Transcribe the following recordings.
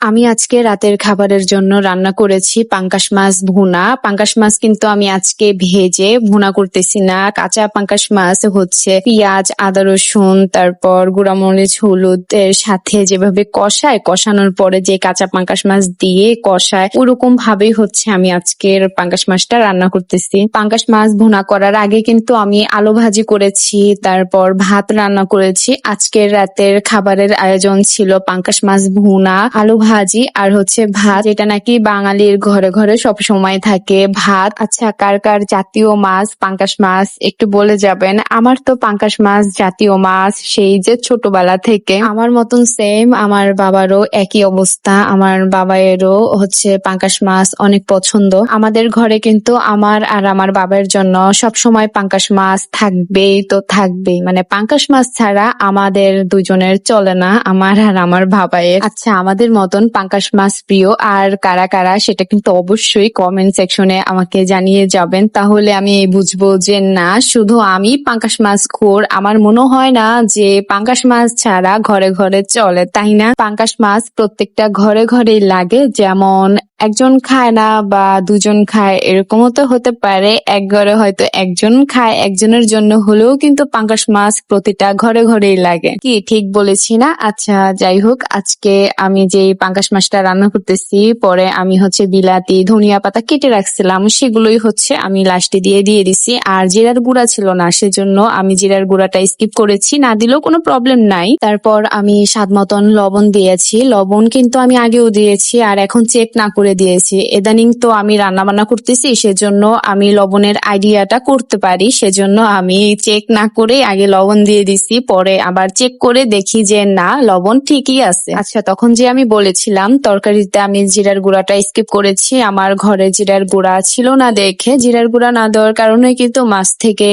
আমি আজকে রাতের খাবারের জন্য রান্না করেছি পাঙ্কাশ মাছ ভুনা। পাঙ্কাশ মাছ কিন্তু আমি আজকে ভেজে ভুনা করতেছি না। কাঁচা পাঙ্কাশ মাছ হচ্ছে পেঁয়াজ, আদা, রসুন, তারপর গুঁড়ামরিচ, হলুদ এর সাথে যেভাবে কষায়, কষানোর পরে যে কাঁচা পাঙ্কাশ মাছ দিয়ে কষায় ওরকম ভাবেই হচ্ছে আমি আজকের পাঙ্কাশ মাছটা রান্না করতেছি। পাঙ্কাশ মাছ ভুনা করার আগে কিন্তু আমি আলু ভাজি করেছি, তারপর ভাত রান্না করেছি। আজকের রাতের খাবারের আয়োজন ছিল পাঙ্কাশ মাছ ভুনা, আলু ভাজি আর হচ্ছে ভাত। যেটা নাকি বাঙালির ঘরে ঘরে সব সময় থাকে। ভাত আচ্ছা কার কার জাতীয় মাছ? পাঙ্কাশ মাছ একটু বলে যাবেন। আমার তো পাঙ্কাশ মাছ জাতীয় মাছ, সেই যে ছোটবেলা থেকে। আমার মতন সেম আমার বাবারও একই অবস্থা। আমার বাবায়েরও হচ্ছে পাঙ্কাশ মাছ অনেক পছন্দ। আমাদের ঘরে কিন্তু আমার আর আমার বাবার জন্য সব সময় পাঙ্কাশ মাছ থাকবেই তো থাকবেই। মানে পাঙ্কাশ মাছ ছাড়া আমাদের দুজনের চলে না, আমার আর আমার বাবায়ের। আচ্ছা আমাদের মতন পাঙ্কাশ মাছ প্রিয়। আর কারা কারা, সেটা কিন্তু অবশ্যই কমেন্ট সেকশনে আমাকে জানিয়ে যাবেন। তাহলে আমি বুঝব যে না, শুধু আমি পাঙ্কাশ মাছ খোর। আমার মনে হয় না যে পাঙ্কাশ মাছ ছাড়া ঘরে ঘরে চলে, তাই না? পাঙ্কাশ মাছ প্রত্যেকটা ঘরে ঘরেই লাগে। যেমন একজন খায় না বা দুজন খায়, এরকমও তো হতে পারে। এক ঘরে হয়তো একজন খায়, একজনের জন্য হলেও কিন্তু পাঙ্কাশ মাছ প্রতিটা ঘরে ঘরেই লাগে। কি, ঠিক বলেছি না? আচ্ছা যাই হোক, আজকে আমি যে পাঙ্কাশ মাছটা রান্না করতেছি, পরে আমি হচ্ছে বিলাতি, ধনিয়া পাতা কেটে রাখছিলাম, সেগুলোই হচ্ছে আমি লাস্টে দিয়ে দিয়ে দিছি। আর জিরার গুঁড়া ছিল না, সেজন্য আমি জিরার গুঁড়াটা স্কিপ করেছি। না দিলেও কোনো প্রবলেম নাই। তারপর আমি স্বাদ মতন লবণ দিয়েছি। লবণ কিন্তু আমি আগেও দিয়েছি, আর এখন চেক না করে দিয়েছি। ইদানিং তো আমি রান্না বান্না করতেছি, সেজন্য আমি লবণের আইডিয়াটা করতে পারি, সেজন্য আমি চেক না করে আগে লবণ দিয়ে দিছি, পরে আবার চেক করে দেখি যে না, লবণ ঠিকই আছে। আচ্ছা তখন যে আমি বলেছিলাম, তরকারিতে আমি জিরার গুঁড়াটা স্কিপ করেছি, আমার ঘরে জিরার গুঁড়া ছিল না দেখে, জিরার গুঁড়া না দেওয়ার কারণে কিন্তু মাছ থেকে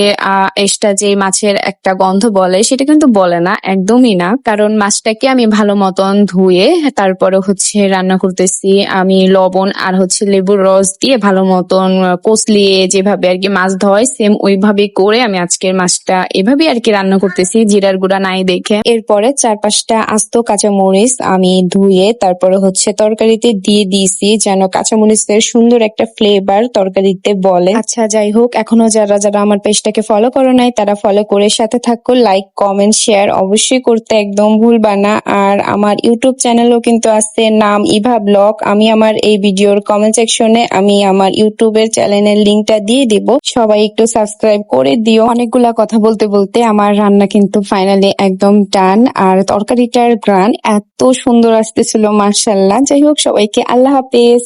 এক্সট্রা যে মাছের একটা গন্ধ বলে, সেটা কিন্তু বলে না, একদমই না। কারণ মাছটাকে আমি ভালো মতন ধুয়ে, তারপরে হচ্ছে রান্না করতেছি, আমি লবণ আর হচ্ছে লেবুর রস দিয়ে ভালো মতন আহ, কষলিয়ে যেভাবে আর কি মাছ ধোয় সেম ওইভাবে করে আমি আজকের মাছটা এভাবে আর কি রান্না করতেছি জিরার গুঁড়া নাই দেখে। এরপরে চার পাঁচটা আস্ত কাঁচা মরিচ আমি ধুয়ে তারপরে হচ্ছে তরকারিতে দিয়ে দিয়েছি যেন কাঁচা মরিচের সুন্দর একটা ফ্লেভার তরকারিতে বলে। আচ্ছা যাই হোক এখনও যারা যারা আমার পেজটাকে ফলো করো নাই তারা ফলো করে সাথে থাকো লাইক কমেন্ট শেয়ার অবশ্যই করতে একদম ভুলবা না। আর আমার ইউটিউব চ্যানেলও কিন্তু আছে নাম ইভা ব্লগ। আমি আমার এই ভিডিওর কমেন্ট সেকশনে আমি আমার ইউটিউবের চ্যানেলের লিংকটা দিয়ে দিব। সবাই একটু সাবস্ক্রাইব করে দিও। অনেকগুলা কথা বলতে বলতে আমার রান্না কিন্তু ফাইনালি একদম টান আর তরকারিটার গ্রান এত সুন্দর আসতেছিল মার্শাল্লাহ যাই হোক, সবাইকে আল্লাহ হাফেজ।